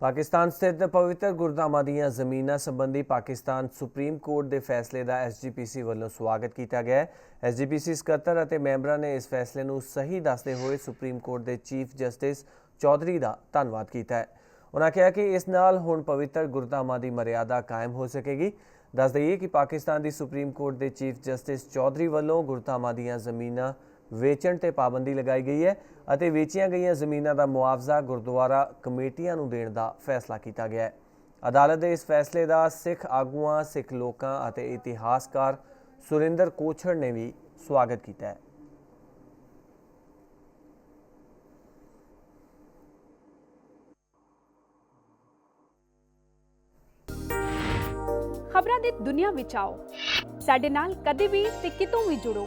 ਪਾਕਿਸਤਾਨ ਸਥਿਤ ਪਵਿੱਤਰ ਗੁਰਧਾਮਾਂ ਦੀਆਂ ਜ਼ਮੀਨਾਂ ਸੰਬੰਧੀ ਪਾਕਿਸਤਾਨ ਸੁਪਰੀਮ ਕੋਰਟ ਦੇ ਫੈਸਲੇ ਦਾ ਐਸਜੀਪੀਸੀ ਵੱਲੋਂ ਸਵਾਗਤ ਕੀਤਾ ਗਿਆ ਹੈ। ਐਸਜੀਪੀਸੀ ਸਕੱਤਰ ਅਤੇ ਮੈਂਬਰਾਂ ਨੇ ਇਸ ਫੈਸਲੇ ਨੂੰ ਸਹੀ ਦੱਸਦੇ ਹੋਏ ਸੁਪਰੀਮ ਕੋਰਟ ਦੇ ਚੀਫ ਜਸਟਿਸ ਚੌਧਰੀ ਦਾ ਧੰਨਵਾਦ ਕੀਤਾ ਹੈ। ਉਨ੍ਹਾਂ ਕਿਹਾ ਕਿ ਇਸ ਨਾਲ ਹੁਣ ਪਵਿੱਤਰ ਗੁਰਧਾਮਾਂ ਦੀ ਮਰਿਆਦਾ ਕਾਇਮ ਹੋ ਸਕੇਗੀ। ਦੱਸ ਦਈਏ ਕਿ ਪਾਕਿਸਤਾਨ ਦੀ ਸੁਪਰੀਮ ਕੋਰਟ ਦੇ ਚੀਫ ਜਸਟਿਸ ਚੌਧਰੀ ਵੱਲੋਂ ਗੁਰਧਾਮਾਂ ਦੀਆਂ ਜ਼ਮੀਨਾਂ ਵੇਚਣ ਤੇ ਪਾਬੰਦੀ ਲਗਾਈ ਗਈ ਹੈ ਅਤੇ ਵੇਚੀਆਂ ਗਈਆਂ ਜ਼ਮੀਨਾਂ ਦਾ ਮੁਆਵਜ਼ਾ ਗੁਰਦੁਆਰਾ ਕਮੇਟੀਆਂ ਨੂੰ ਦੇਣ ਦਾ ਫੈਸਲਾ ਕੀਤਾ ਗਿਆ ਹੈ। ਅਦਾਲਤ ਦੇ ਇਸ ਫੈਸਲੇ ਦਾ ਸਿੱਖ ਆਗੂਆਂ, ਸਿੱਖ ਲੋਕਾਂ ਅਤੇ ਇਤਿਹਾਸਕਾਰ ਸੁਰਿੰਦਰ ਕੋਛੜ ਨੇ ਵੀ ਸਵਾਗਤ ਕੀਤਾ ਹੈ। ਖਬਰਾਂ ਦੀ ਦੁਨੀਆ ਵਿੱਚ ਆਓ। ਸਾਡੇ ਨਾਲ ਕਦੇ ਵੀ ਤੇ ਕਿਤੋਂ ਵੀ ਜੁੜੋ।